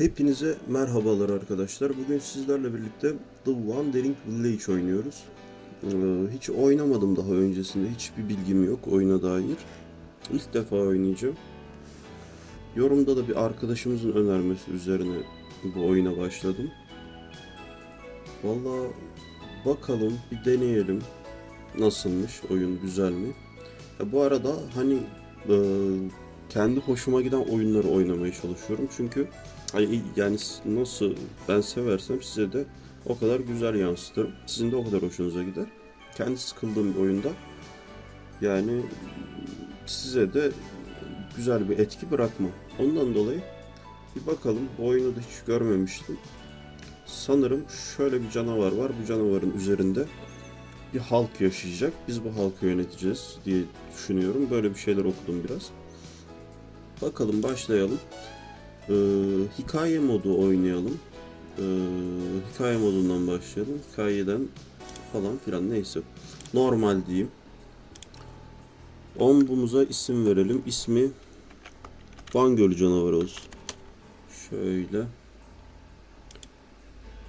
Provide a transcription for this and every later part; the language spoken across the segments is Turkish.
Hepinize merhabalar arkadaşlar. Bugün sizlerle birlikte The Wandering Village oynuyoruz. Ee, hiç oynamadım daha öncesinde. Hiçbir bilgim yok oyuna dair. İlk defa oynayacağım. Yorumda da bir arkadaşımızın önermesi üzerine bu oyuna başladım. Valla bakalım bir deneyelim. Nasılmış oyun güzel mi? Ya bu arada hani e, kendi hoşuma giden oyunları oynamaya çalışıyorum. Çünkü yani nasıl ben seversem size de o kadar güzel yansıtırım. Sizin de o kadar hoşunuza gider. Kendi sıkıldığım bir oyunda yani size de güzel bir etki bırakmam. Ondan dolayı bir bakalım. Bu oyunu da hiç görmemiştim. Sanırım şöyle bir canavar var. Bu canavarın üzerinde bir halk yaşayacak. Biz bu halkı yöneteceğiz diye düşünüyorum. Böyle bir şeyler okudum biraz. Bakalım başlayalım. Ee, hikaye modu oynayalım. Ee, hikaye modundan başlayalım. Hikayeden falan filan neyse. Normal diyeyim. Ombumuza isim verelim. İsmi Van Gölü canavarı olsun. Şöyle.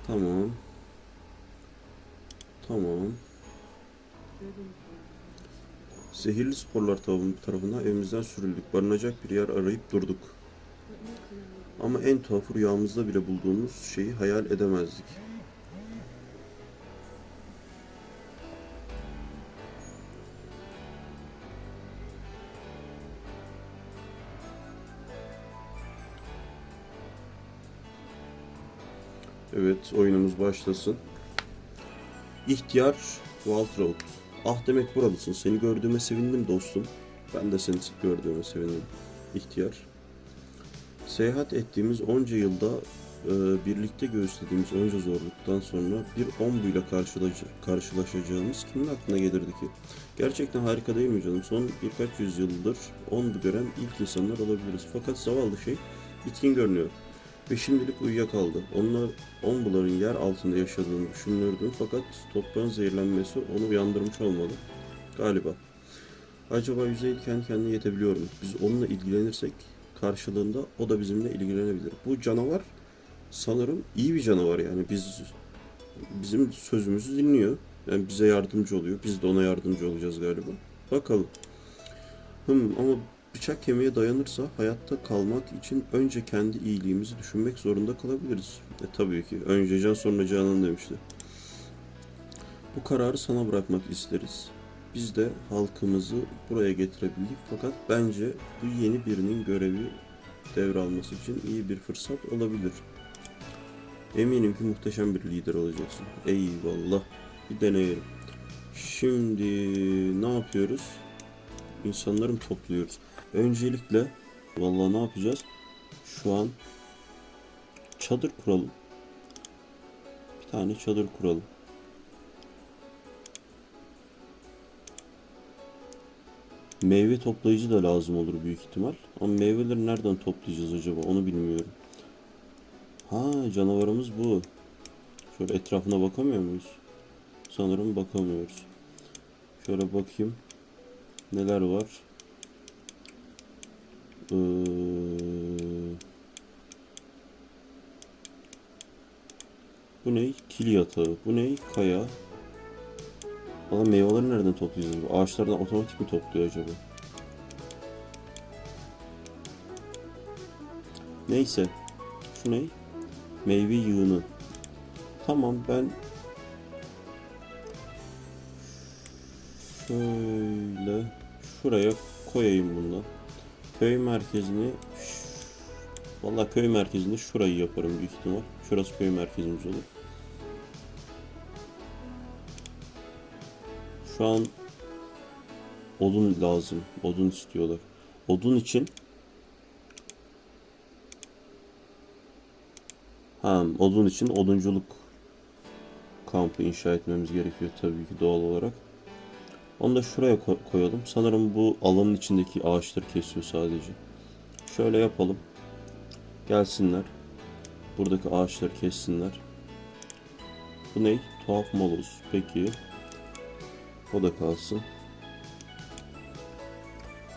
Tamam. Tamam. Zehirli sporlar tarafından evimizden sürüldük. Barınacak bir yer arayıp durduk. Ama en tuhafı rüyamızda bile bulduğumuz şeyi hayal edemezdik. Evet, oyunumuz başlasın. İhtiyar Waltraud. Ah demek buradasın. Seni gördüğüme sevindim dostum. Ben de seni gördüğüme sevindim. İhtiyar. Seyahat ettiğimiz onca yılda e, birlikte göğüslediğimiz onca zorluktan sonra bir ombuyla karşılaş- karşılaşacağımız kimin aklına gelirdi ki? Gerçekten harika değil mi canım? Son birkaç yüzyıldır ombu gören ilk insanlar olabiliriz. Fakat zavallı şey bitkin görünüyor. Ve şimdilik uyuyakaldı. Onlar ombuların yer altında yaşadığını düşünürdüm fakat toprağın zehirlenmesi onu uyandırmış olmalı. Galiba. Acaba yüzey kendi kendine yetebiliyor mu? Biz onunla ilgilenirsek karşılığında o da bizimle ilgilenebilir. Bu canavar sanırım iyi bir canavar yani biz bizim sözümüzü dinliyor. Yani bize yardımcı oluyor. Biz de ona yardımcı olacağız galiba. Bakalım. Hım ama bıçak kemiğe dayanırsa hayatta kalmak için önce kendi iyiliğimizi düşünmek zorunda kalabiliriz. E tabii ki. Önce can sonra canan demişti. Bu kararı sana bırakmak isteriz. Biz de halkımızı buraya getirebildik fakat bence bu yeni birinin görevi devralması için iyi bir fırsat olabilir. Eminim ki muhteşem bir lider olacaksın. Eyvallah. Bir deneyelim. Şimdi ne yapıyoruz? İnsanları mı topluyoruz? Öncelikle vallahi ne yapacağız? Şu an çadır kuralım. Bir tane çadır kuralım. Meyve toplayıcı da lazım olur büyük ihtimal. Ama meyveleri nereden toplayacağız acaba onu bilmiyorum. Ha canavarımız bu. Şöyle etrafına bakamıyor muyuz? Sanırım bakamıyoruz. Şöyle bakayım. Neler var? Ee, bu ne? Kil yatağı. Bu ne? Kaya. Valla meyveleri nereden toplayacağız? acaba? Ağaçlardan otomatik mi topluyor acaba? Neyse. Şu ne? Meyve yığını. Tamam ben şöyle şuraya koyayım bundan. Köy merkezini Valla köy merkezinde şurayı yaparım büyük ihtimal. Şurası köy merkezimiz olur. Şu an odun lazım. Odun istiyorlar. Odun için Ha, odun için odunculuk kampı inşa etmemiz gerekiyor tabii ki doğal olarak. Onu da şuraya ko- koyalım. Sanırım bu alanın içindeki ağaçları kesiyor sadece. Şöyle yapalım. Gelsinler. Buradaki ağaçları kessinler. Bu ne? Tuhaf moloz. Peki. O da kalsın.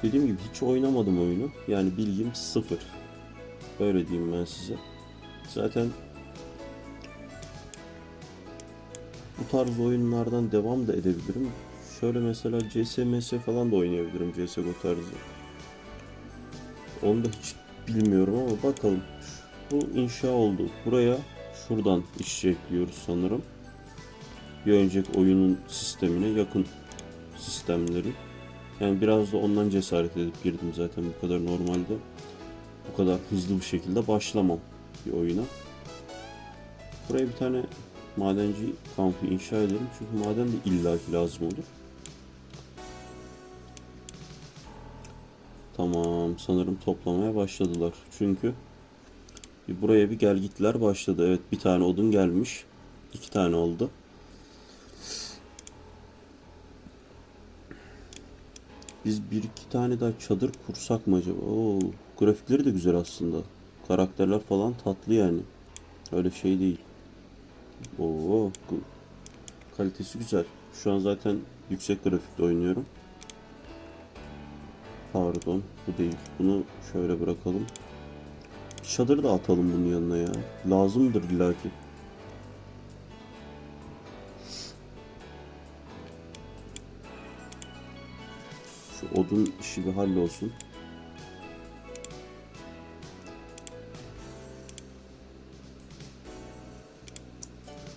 Dediğim gibi hiç oynamadım oyunu. Yani bilgim sıfır. Öyle diyeyim ben size. Zaten bu tarz oyunlardan devam da edebilirim. Şöyle mesela CSMS falan da oynayabilirim CSGO tarzı. Onu da hiç bilmiyorum ama bakalım. Bu inşa oldu. Buraya şuradan işçi ekliyoruz sanırım. Bir önceki oyunun sistemine yakın sistemleri. Yani biraz da ondan cesaret edip girdim zaten bu kadar normalde. Bu kadar hızlı bir şekilde başlamam bir oyuna. Buraya bir tane madenci kampı inşa edelim çünkü maden de illaki lazım olur. Tamam sanırım toplamaya başladılar. Çünkü buraya bir gelgitler başladı. Evet bir tane odun gelmiş. iki tane oldu. Biz bir iki tane daha çadır kursak mı acaba? Oo, grafikleri de güzel aslında. Karakterler falan tatlı yani. Öyle şey değil. Oo, kalitesi güzel. Şu an zaten yüksek grafikte oynuyorum. Pardon, bu değil. Bunu şöyle bırakalım. Çadır da atalım bunun yanına ya. Lazımdır illaki. Odun işi bir hallolsun.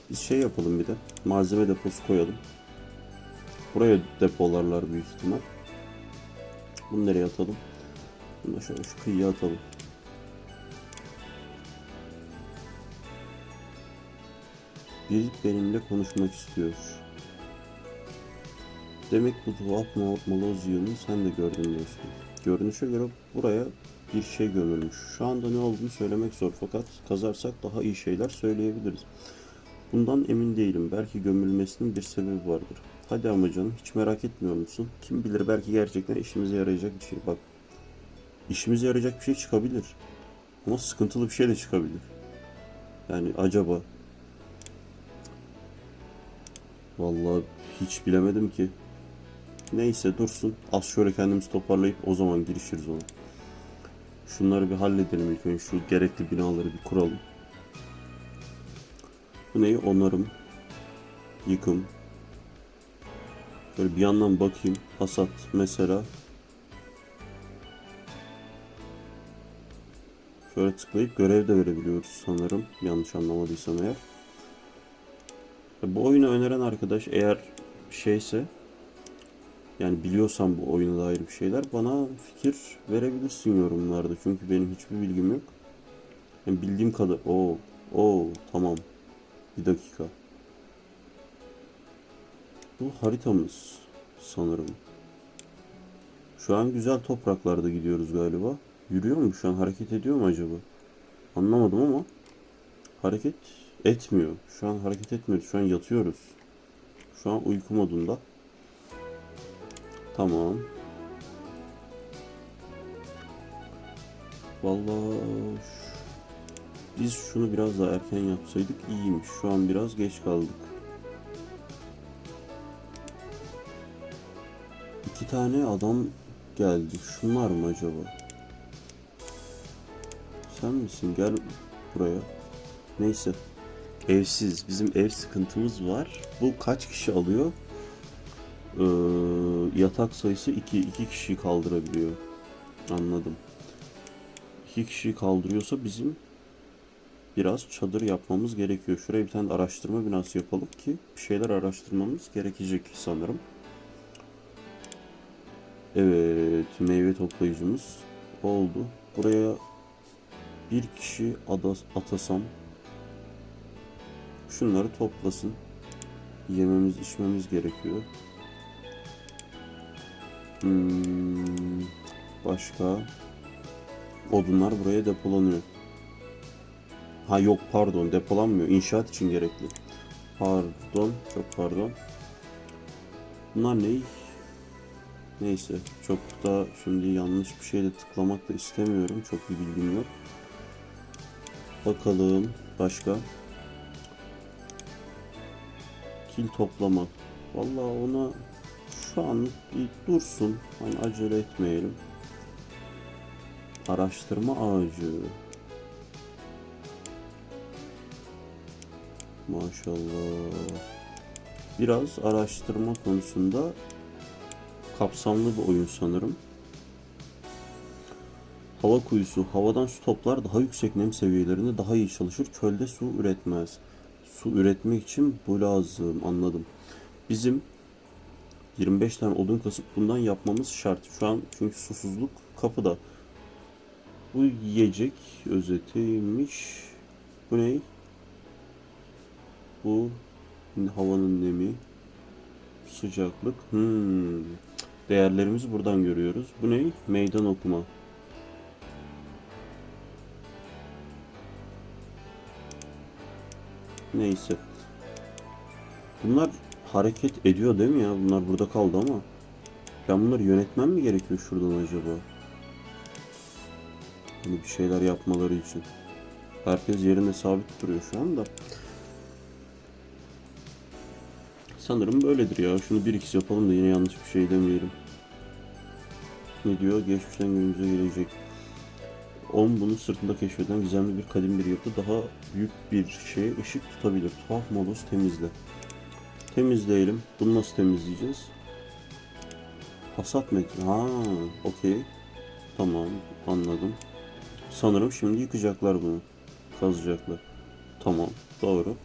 Biz şey yapalım bir de. Malzeme deposu koyalım. Buraya depolarlar büyük ihtimal. Bunu nereye atalım? Bunu da şöyle şu kıyıya atalım. Biri benimle konuşmak istiyor. Demek bu tuhaf Mo- Molozyum'u sen de gördün dostum. Görünüşe göre buraya bir şey gömülmüş. Şu anda ne olduğunu söylemek zor fakat kazarsak daha iyi şeyler söyleyebiliriz. Bundan emin değilim. Belki gömülmesinin bir sebebi vardır. Hadi ama canım hiç merak etmiyor musun? Kim bilir belki gerçekten işimize yarayacak bir şey. Bak işimize yarayacak bir şey çıkabilir. Ama sıkıntılı bir şey de çıkabilir. Yani acaba Vallahi hiç bilemedim ki. Neyse dursun. Az şöyle kendimizi toparlayıp o zaman girişiriz ona. Şunları bir halledelim ilk önce. Şu gerekli binaları bir kuralım. Bu neyi? Onarım. Yıkım. Böyle bir yandan bakayım. Hasat mesela. Şöyle tıklayıp görev de verebiliyoruz sanırım. Yanlış anlamadıysam eğer. Bu oyunu öneren arkadaş eğer şeyse yani biliyorsan bu oyuna dair bir şeyler bana fikir verebilirsin yorumlarda. Çünkü benim hiçbir bilgim yok. Yani bildiğim kadar o o tamam. Bir dakika. Bu haritamız sanırım. Şu an güzel topraklarda gidiyoruz galiba. Yürüyor mu şu an hareket ediyor mu acaba? Anlamadım ama hareket etmiyor. Şu an hareket etmiyoruz. Şu an yatıyoruz. Şu an uyku modunda. Tamam. Vallahi biz şunu biraz daha erken yapsaydık iyiymiş. Şu an biraz geç kaldık. İki tane adam geldi. Şunlar mı acaba? Sen misin? Gel buraya. Neyse. Evsiz. Bizim ev sıkıntımız var. Bu kaç kişi alıyor? Ee, yatak sayısı 2. 2 kişiyi kaldırabiliyor. Anladım. 2 kişiyi kaldırıyorsa bizim biraz çadır yapmamız gerekiyor. Şuraya bir tane araştırma binası yapalım ki bir şeyler araştırmamız gerekecek sanırım. Evet, meyve toplayıcımız oldu. Buraya bir kişi adas, atasam şunları toplasın. Yememiz, içmemiz gerekiyor. Hmm, başka odunlar buraya depolanıyor. Ha yok pardon depolanmıyor. İnşaat için gerekli. Pardon, çok pardon. Bunlar ne? Neyse çok da şimdi yanlış bir şeyle tıklamak da istemiyorum. Çok bir bilgim yok. Bakalım başka. Kil toplama. Vallahi ona şu an bir dursun. Hani acele etmeyelim. Araştırma ağacı. Maşallah. Biraz araştırma konusunda kapsamlı bir oyun sanırım. Hava kuyusu. Havadan su toplar daha yüksek nem seviyelerinde daha iyi çalışır. Çölde su üretmez. Su üretmek için bu lazım. Anladım. Bizim 25 tane odun kasıp bundan yapmamız şart. Şu an çünkü susuzluk kapıda. Bu yiyecek özetiymiş. Bu ne? Bu havanın nemi, sıcaklık. Hmm. Değerlerimizi buradan görüyoruz. Bu ne? Meydan okuma. Neyse. Bunlar hareket ediyor değil mi ya? Bunlar burada kaldı ama. Ben bunları yönetmem mi gerekiyor şuradan acaba? Hani bir şeyler yapmaları için. Herkes yerinde sabit duruyor şu anda. Sanırım böyledir ya. Şunu 1x yapalım da yine yanlış bir şey demeyelim. Ne diyor? Geçmişten günümüze gelecek. 10 bunu sırtında keşfeden gizemli bir kadim bir yapı daha büyük bir şeye ışık tutabilir. Tuhaf modus temizle. Temizleyelim. Bunu nasıl temizleyeceğiz? Hasat metre. Ha, okey. Tamam, anladım. Sanırım şimdi yıkacaklar bunu. Kazacaklar. Tamam, doğru.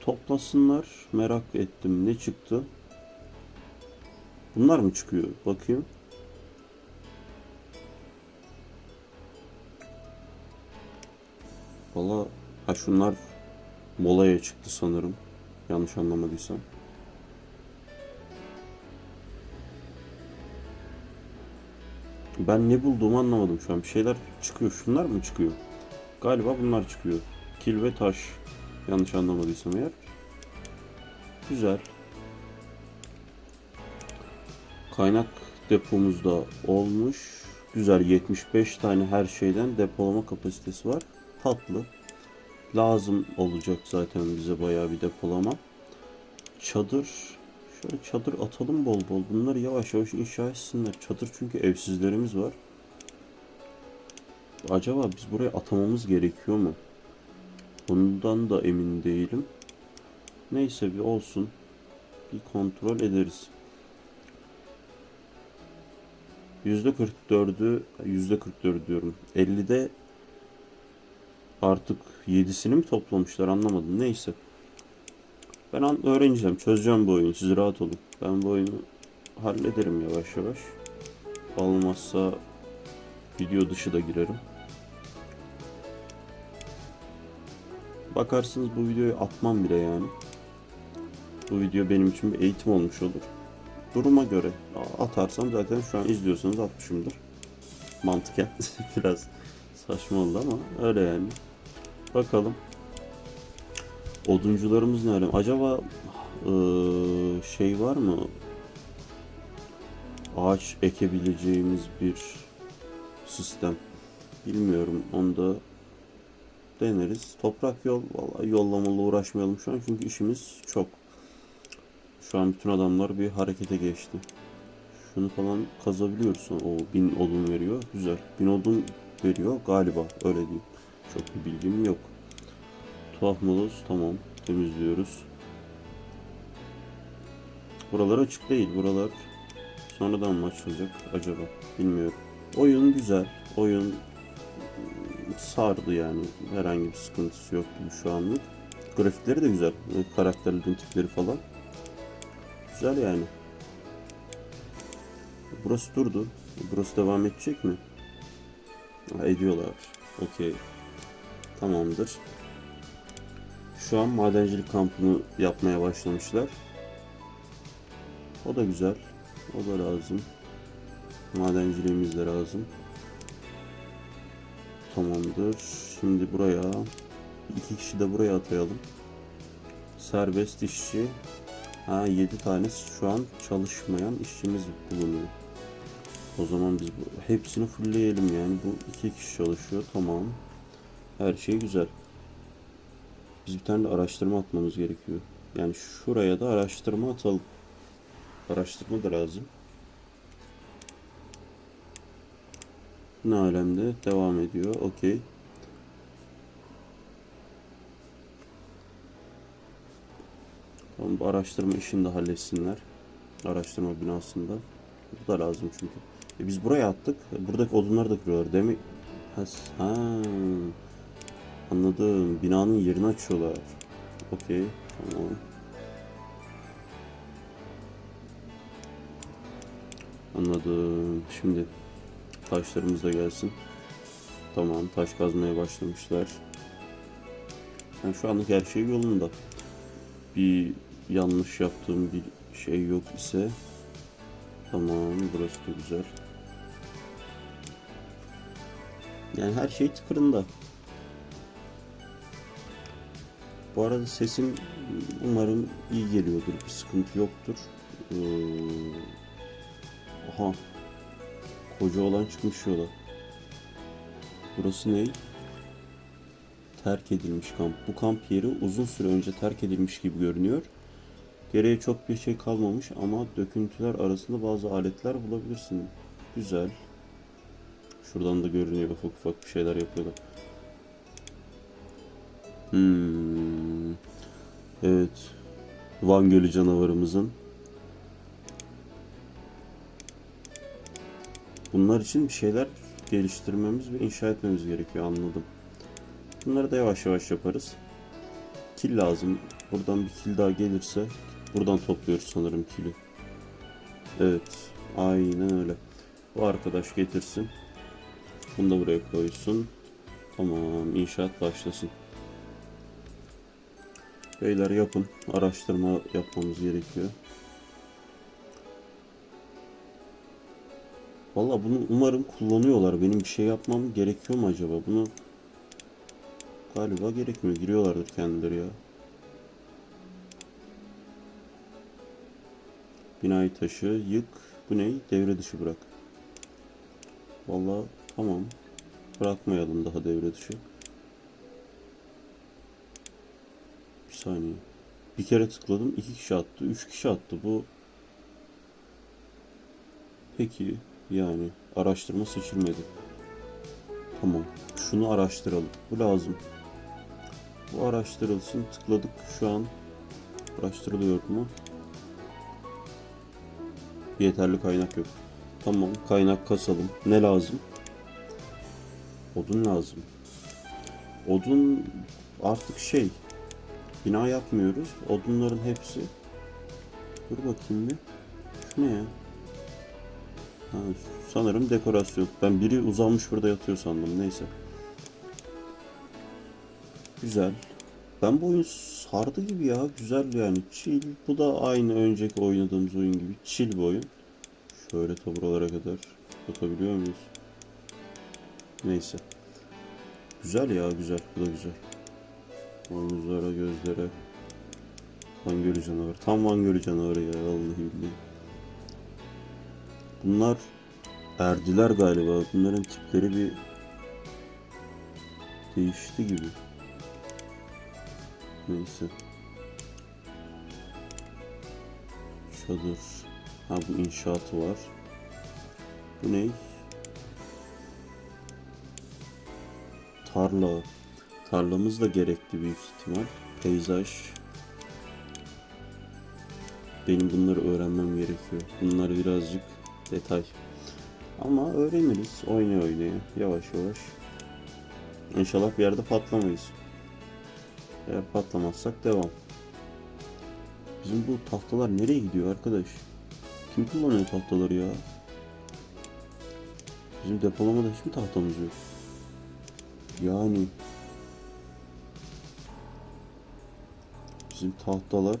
Toplasınlar. Merak ettim. Ne çıktı? Bunlar mı çıkıyor? Bakayım. Valla ha şunlar molaya çıktı sanırım. Yanlış anlamadıysam. Ben ne bulduğumu anlamadım şu an. Bir şeyler çıkıyor. Şunlar mı çıkıyor? Galiba bunlar çıkıyor. Kil ve taş. Yanlış anlamadıysam eğer. Güzel. Kaynak depomuzda olmuş. Güzel 75 tane her şeyden depolama kapasitesi var. Tatlı. Lazım olacak zaten bize bayağı bir depolama. Çadır. Şöyle çadır atalım bol bol. Bunları yavaş yavaş inşa etsinler. Çadır çünkü evsizlerimiz var. Acaba biz buraya atamamız gerekiyor mu? Bundan da emin değilim. Neyse bir olsun. Bir kontrol ederiz. %44'ü %44 diyorum. 50'de artık 7'sini mi toplamışlar anlamadım. Neyse. Ben öğreneceğim. Çözeceğim bu oyunu. Siz rahat olun. Ben bu oyunu hallederim yavaş yavaş. Olmazsa video dışı da girerim. Bakarsınız bu videoyu atmam bile yani. Bu video benim için bir eğitim olmuş olur. Duruma göre atarsam zaten şu an izliyorsanız atmışımdır. Mantıken biraz saçma oldu ama öyle yani. Bakalım. Oduncularımız ne alem? Acaba eee, şey var mı? Ağaç ekebileceğimiz bir sistem. Bilmiyorum. Onu da deneriz. Toprak yol vallahi yollamalı uğraşmayalım şu an çünkü işimiz çok. Şu an bütün adamlar bir harekete geçti. Şunu falan kazabiliyoruz. O bin odun veriyor. Güzel. Bin odun veriyor galiba. Öyle diyeyim. Çok bir bilgim yok. Tuhaf moloz tamam. Temizliyoruz. Buralar açık değil. Buralar sonradan mı açılacak acaba? Bilmiyorum. Oyun güzel. Oyun sardı yani. Herhangi bir sıkıntısı yok gibi şu anlık. Grafikleri de güzel. Karakterlerin tipleri falan. Güzel yani. Burası durdu. Burası devam edecek mi? Ha, ediyorlar. Okey. Tamamdır. Şu an madencilik kampını yapmaya başlamışlar. O da güzel. O da lazım. Madenciliğimiz de lazım. Tamamdır. Şimdi buraya iki kişi de buraya atayalım. Serbest işçi. Ha 7 tane şu an çalışmayan işçimiz bulunuyor. O zaman biz bu, hepsini fullleyelim yani. Bu iki kişi çalışıyor. Tamam. Her şey güzel. Biz bir tane de araştırma atmamız gerekiyor. Yani şuraya da araştırma atalım. Araştırma da lazım. Ne alemde? Devam ediyor. Okey. Tamam, bu araştırma işini de halletsinler. Araştırma binasında. Bu da lazım çünkü. E biz buraya attık. Buradaki odunları da kırıyorlar değil mi? Ha. Anladım. Binanın yerini açıyorlar. Okey. Tamam. Anladım. Şimdi taşlarımız da gelsin. Tamam. Taş kazmaya başlamışlar. Yani şu anlık her şey yolunda. Bir yanlış yaptığım bir şey yok ise tamam burası da güzel. Yani her şey tıkırında. Bu arada sesim umarım iyi geliyordur. Bir sıkıntı yoktur. Ee, aha. Koca olan çıkmış yola. Burası ne? Terk edilmiş kamp. Bu kamp yeri uzun süre önce terk edilmiş gibi görünüyor. Geriye çok bir şey kalmamış ama döküntüler arasında bazı aletler bulabilirsin. Güzel. Şuradan da görünüyor ufak ufak bir şeyler yapıyorlar. Hmm. Evet. Van Gölü canavarımızın. Bunlar için bir şeyler geliştirmemiz ve inşa etmemiz gerekiyor anladım. Bunları da yavaş yavaş yaparız. Kil lazım. Buradan bir kil daha gelirse buradan topluyoruz sanırım kili. Evet. Aynen öyle. Bu arkadaş getirsin. Bunu da buraya koysun. Tamam. inşaat başlasın. Beyler yapın. Araştırma yapmamız gerekiyor. Valla bunu umarım kullanıyorlar. Benim bir şey yapmam gerekiyor mu acaba? Bunu galiba gerekmiyor. Giriyorlardır kendileri ya. Binayı taşı, yık. Bu ne? Devre dışı bırak. Valla tamam. Bırakmayalım daha devre dışı. Bir saniye. Bir kere tıkladım. iki kişi attı. Üç kişi attı. Bu Peki yani araştırma seçilmedi. Tamam. Şunu araştıralım. Bu lazım. Bu araştırılsın. Tıkladık şu an. Araştırılıyor mu? Yeterli kaynak yok. Tamam. Kaynak kasalım. Ne lazım? Odun lazım. Odun artık şey. Bina yapmıyoruz. Odunların hepsi. Dur bakayım bir. Şu ne ya? Ha, sanırım dekorasyon. Ben biri uzanmış burada yatıyor sandım. Neyse. Güzel. Ben bu oyun sardı gibi ya. Güzel yani. Chill. Bu da aynı önceki oynadığımız oyun gibi. Chill bir oyun. Şöyle ta buralara kadar bakabiliyor muyuz? Neyse. Güzel ya güzel. Bu da güzel. Omuzlara, gözlere. Van Gölü canavarı. Tam Van Gölü canavarı ya. Vallahi billahi. Bunlar erdiler galiba. Bunların tipleri bir değişti gibi. Neyse. Çadır. Ha bu inşaatı var. Bu ne? Tarla. Tarlamız da gerekli büyük ihtimal. Peyzaj. Benim bunları öğrenmem gerekiyor. Bunlar birazcık detay. Ama öğreniriz. Oynaya oynaya. Yavaş yavaş. İnşallah bir yerde patlamayız. Eğer patlamazsak devam. Bizim bu tahtalar nereye gidiyor arkadaş? Kim kullanıyor tahtaları ya? Bizim depolamada hiçbir tahtamız yok. Yani bizim tahtalar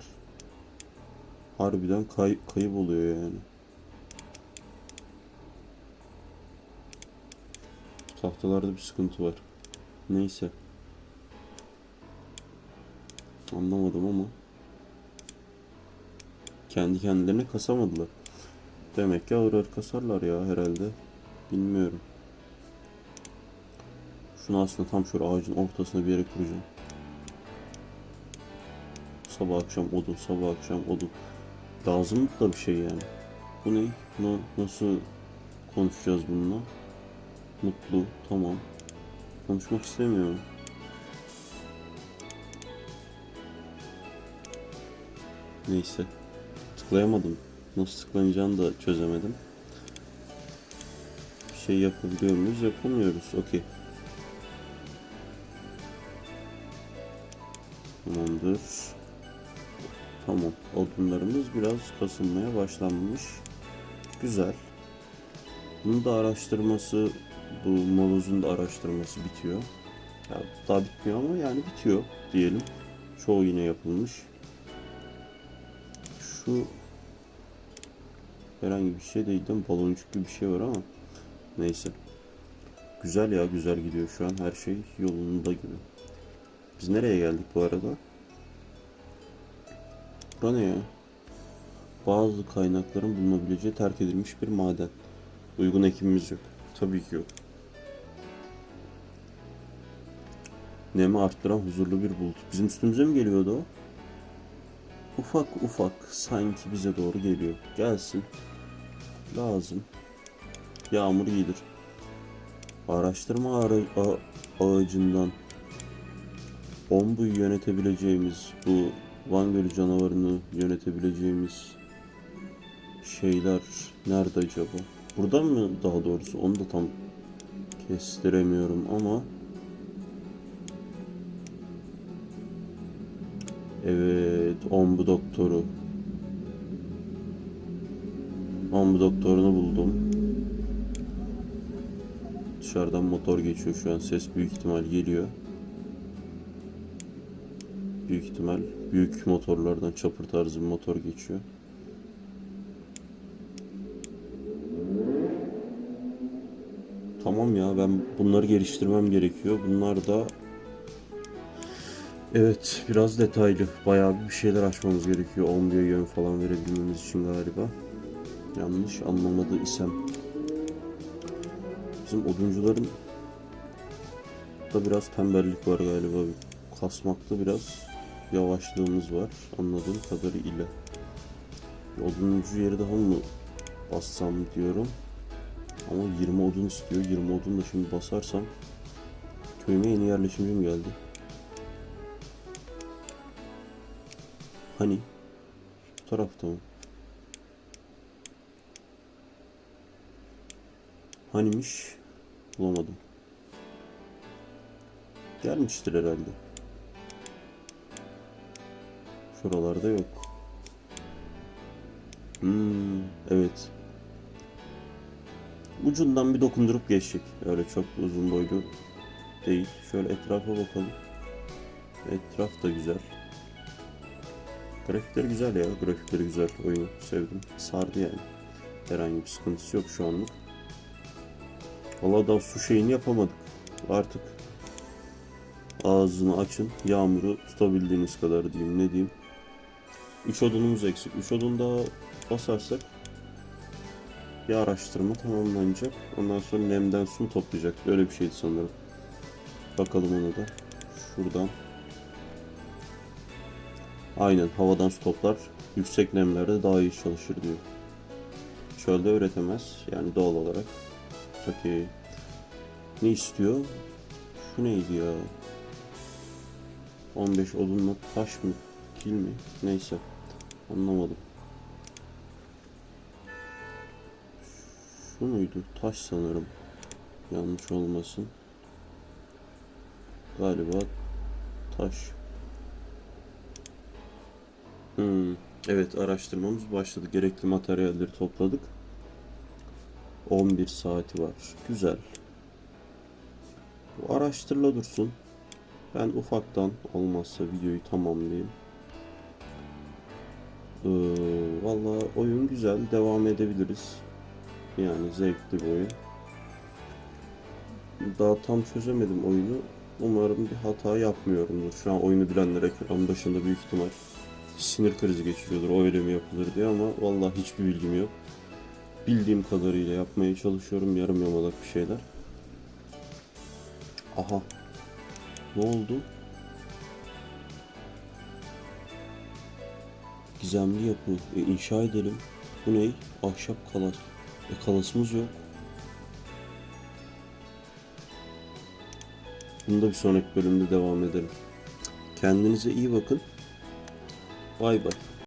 harbiden kay kayıp oluyor yani. Tahtalarda bir sıkıntı var. Neyse. Anlamadım ama. Kendi kendilerine kasamadılar. Demek ki ağır ağır kasarlar ya herhalde. Bilmiyorum. Şunu aslında tam şöyle ağacın ortasına bir yere kuracağım. Sabah akşam odun, sabah akşam odun. Lazım da bir şey yani. Bu ne? Bunu nasıl konuşacağız bununla? Mutlu, tamam. Konuşmak istemiyorum. Neyse. Tıklayamadım. Nasıl tıklanacağını da çözemedim. Bir şey yapabiliyor muyuz? Yapamıyoruz. Okey. Tamamdır. Tamam. Odunlarımız biraz kasılmaya başlanmış. Güzel. Bunun da araştırması, bu molozun da araştırması bitiyor. Ya, daha bitmiyor ama yani bitiyor diyelim. Çoğu yine yapılmış. Şu herhangi bir şey değil değil mi? Baloncuk gibi bir şey var ama neyse. Güzel ya güzel gidiyor şu an her şey yolunda gibi. Biz nereye geldik bu arada? Bura ne ya? Bazı kaynakların bulunabileceği terk edilmiş bir maden. Uygun ekimimiz yok. Tabii ki yok. Nemi arttıran huzurlu bir bulut. Bizim üstümüze mi geliyordu o? Ufak ufak sanki bize doğru geliyor. Gelsin. Lazım. Yağmur iyidir. Araştırma ara- ağacından Ombu'yu yönetebileceğimiz, bu Van Gölü canavarını yönetebileceğimiz şeyler nerede acaba? Burada mı daha doğrusu? Onu da tam kestiremiyorum ama Evet, Ombu doktoru. Ombu doktorunu buldum. Dışarıdan motor geçiyor şu an. Ses büyük ihtimal geliyor. Büyük ihtimal büyük motorlardan çapır tarzı bir motor geçiyor. Tamam ya ben bunları geliştirmem gerekiyor. Bunlar da Evet biraz detaylı. Bayağı bir şeyler açmamız gerekiyor. Omni'ye yön falan verebilmemiz için galiba. Yanlış anlamadı isem. Bizim oduncuların da biraz tembellik var galiba. Kasmakta biraz yavaşlığımız var anladığım kadarıyla. Oduncu yeri daha mı bassam diyorum. Ama 20 odun istiyor. 20 odun da şimdi basarsam köyüme yeni yerleşimci mi geldi? Hani? Bu tarafta mı? Hanimiş? Bulamadım. Gelmiştir herhalde. Şuralarda yok. Hmm, evet. Ucundan bir dokundurup geçecek. Öyle çok uzun boylu değil. Şöyle etrafa bakalım. Etraf da güzel. Grafikleri güzel ya. Grafikleri güzel. Oyunu sevdim. Sardı yani. Herhangi bir sıkıntısı yok şu anlık. Valla daha su şeyini yapamadık. Artık ağzını açın. Yağmuru tutabildiğiniz kadar diyeyim. Ne diyeyim. 3 odunumuz eksik. 3 odun daha basarsak bir araştırma tamamlanacak. Ondan sonra nemden su toplayacak? Öyle bir şeydi sanırım. Bakalım ona da. Şuradan. Aynen havadan su toplar. Yüksek nemlerde daha iyi çalışır diyor. Çölde üretemez. Yani doğal olarak. Okey. Ne istiyor? Şu neydi ya? 15 odunla taş mı? Kil mi? Neyse. Anlamadım. Şu muydu? Taş sanırım. Yanlış olmasın. Galiba taş. Hmm, evet araştırmamız başladı. Gerekli materyalleri topladık. 11 saati var. Güzel. Bu araştırla dursun. Ben ufaktan olmazsa videoyu tamamlayayım. Ee, Valla oyun güzel. Devam edebiliriz. Yani zevkli bir oyun. Daha tam çözemedim oyunu. Umarım bir hata yapmıyorumdur. Şu an oyunu bilenler ekran başında büyük ihtimal sinir krizi geçiriyordur. O öyle mi yapılır diye ama vallahi hiçbir bilgim yok. Bildiğim kadarıyla yapmaya çalışıyorum. Yarım yamalak bir şeyler. Aha. Ne oldu? Gizemli yapı. E, inşa edelim. Bu ne? Ahşap kalas. E kalasımız yok. Bunu da bir sonraki bölümde devam edelim. Kendinize iyi bakın. Bay bay.